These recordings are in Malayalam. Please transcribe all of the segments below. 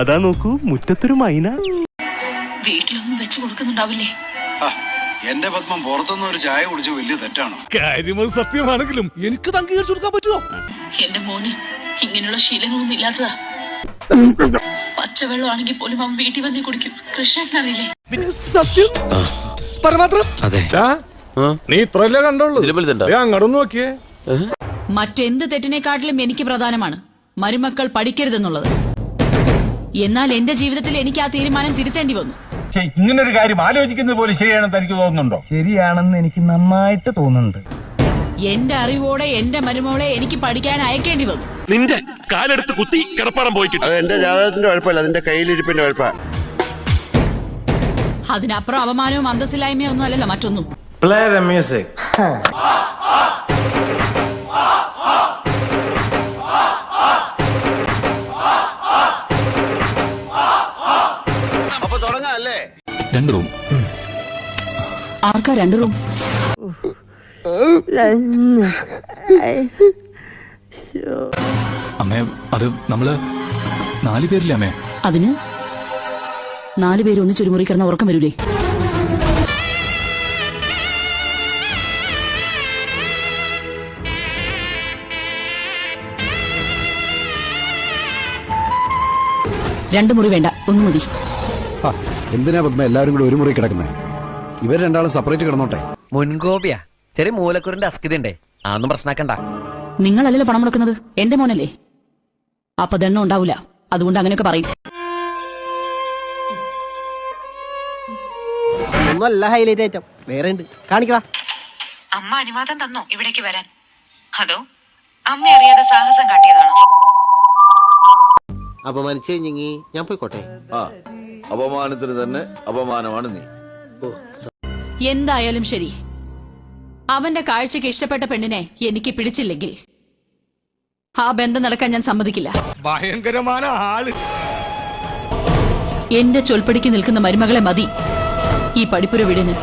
അതാ നോക്കൂ മുറ്റത്തൊരു മൈന. വീട്ടിലൊന്നും വെച്ചു കൊടുക്കുന്നുണ്ടാവില്ലേ? എന്റെ പത്മം പുറത്തുനിന്ന് ഒരു ചായ കുടിച്ച് വലിയ തെറ്റാണോ? കാര്യമത് സത്യമാണെങ്കിലും എനിക്ക് അംഗീകരിച്ചു കൊടുക്കാൻ പറ്റുമോ? എന്റെ മോന് ഇങ്ങനെയുള്ള ശീലങ്ങളൊന്നും ഇല്ലാത്തതാ. പച്ചവെള്ളമാണെങ്കിൽ പോലും അവൻ വീട്ടിൽ വന്നേ കുടിക്കും. കൃഷ്ണനറിയില്ലേ സത്യം? പരമാത്രം? അതെ. നീ കണ്ടോളൂ അങ്ങോട്ടൊന്ന് നോക്കിയേ. മറ്റെന്ത് തെറ്റിനെക്കാട്ടിലും എനിക്ക് പ്രധാനമാണ് മരുമക്കൾ പഠിക്കരുതെന്നുള്ളത്. എന്നാൽ എന്റെ ജീവിതത്തിൽ എനിക്ക് ആ തീരുമാനം തിരുത്തേണ്ടി വന്നു. ഇങ്ങനെ ഒരു കാര്യം ആലോചിക്കുന്നത് പോലെ ശരിയാണെന്ന് തനിക്ക് തോന്നുന്നുണ്ടോ? ശരിയാണെന്ന് എനിക്ക് നന്നായിട്ട് തോന്നുന്നുണ്ട്. എന്റെ അറിവോടെ എന്റെ മരുമോളെ എനിക്ക് പഠിക്കാൻ അയക്കേണ്ടി വന്നു. നിന്റെ കാലെടുത്ത് കുത്തി കിടപ്പാടം പോയി അത് എന്റെ ജാതകത്തിന്റെ കുഴപ്പമില്ല അതിന്റെ കയ്യിലിരിപ്പിന്റെ കുഴപ്പ അതിനപ്പുറം അപമാനവും അന്തസ്സില്ലായ്മയോ ഒന്നും അല്ലല്ലോ മറ്റൊന്നും. പ്ലേ ദ മ്യൂസിക് രണ്ട് റൂം. ആർക്കാ രണ്ട് റൂം? അമ്മേ അത് നമ്മൾ നാല് പേരില്ലേ അമ്മേ? അതിന് നാലു പേര് ഒന്ന് ചുരുമുറി കിടന്ന ഉറക്കം വരൂലേ? രണ്ടു മുറി വേണ്ട ഒന്ന് മതി. എന്തിനാ പത്മ എല്ലാവരും കൂടെ ഒരു മുറി കിടക്കുന്നത് ഇവർ രണ്ടാളും സെപ്പറേറ്റ് കിടന്നോട്ടെ. മുൻകോപിയാ ചെറിയ മൂലക്കുറിന്റെ അസ്കിതണ്ടേ അതൊന്നും പ്രശ്നമാക്കണ്ട നിങ്ങളല്ലല്ലോ പണം മുടക്കുന്നത്? എന്റെ മോനല്ലേ? അപ്പൊ ദണ്ണം ഉണ്ടാവൂല. അതുകൊണ്ട് അങ്ങനെയൊക്കെ പറയും. ഒന്നല്ല ഹൈലൈറ്റ് ഐറ്റം വേറെ ഉണ്ട് കാണിക്കടാ. അമ്മ അനുവാദം തന്നോ ഇവിടേക്ക് വരാൻ. അതോ? അമ്മ അറിയാതെ സാഹസം കാട്ടിയതാണോ? അപമാനിച്ചേ ഞാൻ പോയിക്കോട്ടെ. ആ. അപമാനത്തിന് തന്നെ അപമാനമാണ് നീ. എന്തായാലും ശരി. അവന്റെ കാഴ്ചക്ക് ഇഷ്ടപ്പെട്ട പെണ്ണിനെ എനിക്ക് പിടിച്ചില്ലെങ്കിൽ ആ ബന്ധം നടക്കാൻ ഞാൻ സമ്മതിക്കില്ല. ഭയങ്കരമായ ആൾ. എന്റെ ചൊൽപ്പടിക്ക് നിൽക്കുന്ന മരുമകളെ മതി ഈ പഠിപ്പുര വീടിന്.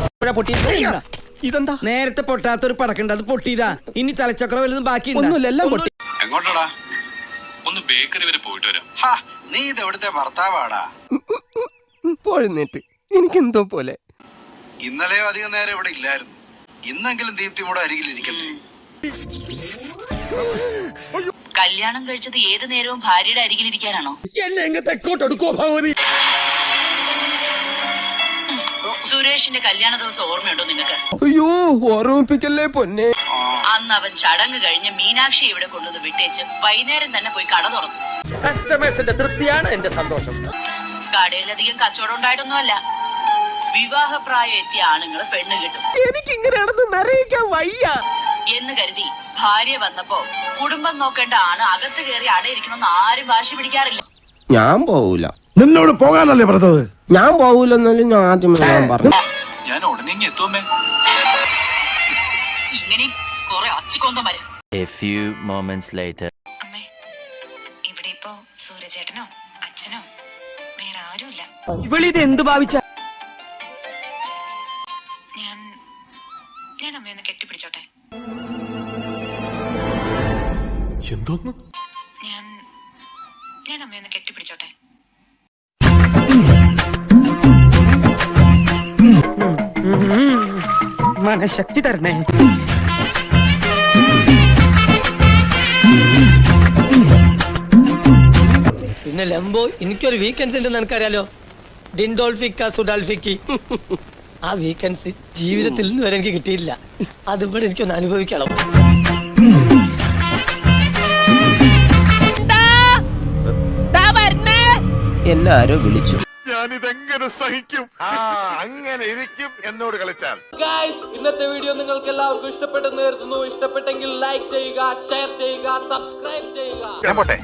ഇതെന്താ? നേരത്തെ പൊട്ടാത്തൊരു പടക്കുണ്ട് അത് പൊട്ടിയതാ. ഇനി തലച്ചക്ര വലുതും ബാക്കി ഒന്നുമില്ല എല്ലാം പൊട്ടി. എങ്ങോട്ടടാ? ഒന്ന് ബേക്കറി വരെ പോയിട്ട് വരാം. ഹാ, നീ ഇത് എവിടുത്തെ ഭർത്താവാടാ? പോഴുന്നേറ്റ് എനിക്കെന്തോ പോലെ. ഇന്നലെയോ അധികം നേരം ഇവിടെ ഇല്ലായിരുന്നു. ഇന്നെങ്കിലും ദീപ്തി കൂടെ അരികിൽ ഇരിക്കട്ടെ കല്യാണം കഴിച്ചത് ഏത് നേരവും ഭാര്യയുടെ അരികിലിരിക്കാനാണോ? എന്നെ എങ്ങ ഭഗവതി? സുരേഷിന്റെ കല്യാണ ദിവസം ഓർമ്മയുണ്ടോ നിങ്ങൾക്ക് അയ്യോ ഓർമ്മിപ്പിക്കല്ലേ പൊന്നെ. അന്ന് അവൻ ചടങ്ങ് കഴിഞ്ഞ് മീനാക്ഷി ഇവിടെ കൊണ്ടുവന്ന് വിട്ടേച്ച് വൈകുന്നേരം തന്നെ പോയി കട തുറന്നു. കസ്റ്റമേഴ്സിന്റെ തൃപ്തിയാണ് എന്റെ സന്തോഷം. കടയിലധികം കച്ചവടം ഉണ്ടായിട്ടൊന്നുമല്ല. വിവാഹപ്രായം എത്തിയ ആണുങ്ങൾ പെണ്ണ് കിട്ടും. എനിക്ക് ഇങ്ങനെയാണെന്ന് നിറയിക്കാൻ വയ്യ. എന്ന് കരുതി ഭാര്യ വന്നപ്പോ കുടുംബം നോക്കേണ്ട ആണ് അകത്ത് കയറി അടയിരിക്കണമെന്ന് ആരും വാശി പിടിക്കാറില്ല. ഞാൻ പോവൂല. നിന്നോട് പോകാനല്ലേ പറഞ്ഞത്? ഞാൻ പോവൂലെന്നാലും ഞാൻ ആദ്യമേ ഞാൻ പറഞ്ഞു ഞാൻ ഉടനെ ഇങ്ങ് എത്തുമേ ഇങ്ങനെയും കുറെ അച്ചിക്കൊന്തമാര് അമ്മേ ഇവിടെ ഇപ്പോ സൂര്യചേട്ടനോ അച്ഛനോ വേറെ ആരുമില്ല ഇവളിത് എന്ത് ഭാവിച്ച ഞാൻ ഞാൻ അമ്മയൊന്ന് കെട്ടിപ്പിടിച്ചോട്ടെ എന്തോന്ന് ഞാൻ ഞാൻ അമ്മയൊന്ന് കെട്ടിപ്പിടിച്ചോട്ടെ മനഃശക്തി തരണേ പിന്നെ ലംബോ എനിക്കൊരു വീക്കെൻഡ്സ് ഉണ്ടെന്ന് എനിക്കറിയാലോ. ഡിൻഡോൾഫിക്ക സുഡാൽഫിക്കി ആ വീക്കെൻഡ്സ് ജീവിതത്തിൽ നിന്ന് വരെ എനിക്ക് കിട്ടിയില്ല അതിവിടെ എനിക്കൊന്ന് അനുഭവിക്കണം. എല്ലാരും വിളിച്ചു. ഞാനിതെങ്ങനെ സഹിക്കും? ആ അങ്ങനെ ഇരിക്കും എന്നോട് കളിച്ചാൽ. ഇന്നത്തെ വീഡിയോ നിങ്ങൾക്ക് എല്ലാവർക്കും ഇഷ്ടപ്പെട്ടെന്ന് കരുതുന്നു. ഇഷ്ടപ്പെട്ടെങ്കിൽ ലൈക്ക് ചെയ്യുക ഷെയർ ചെയ്യുക സബ്സ്ക്രൈബ് ചെയ്യുക. ഞാൻ പോട്ടെ.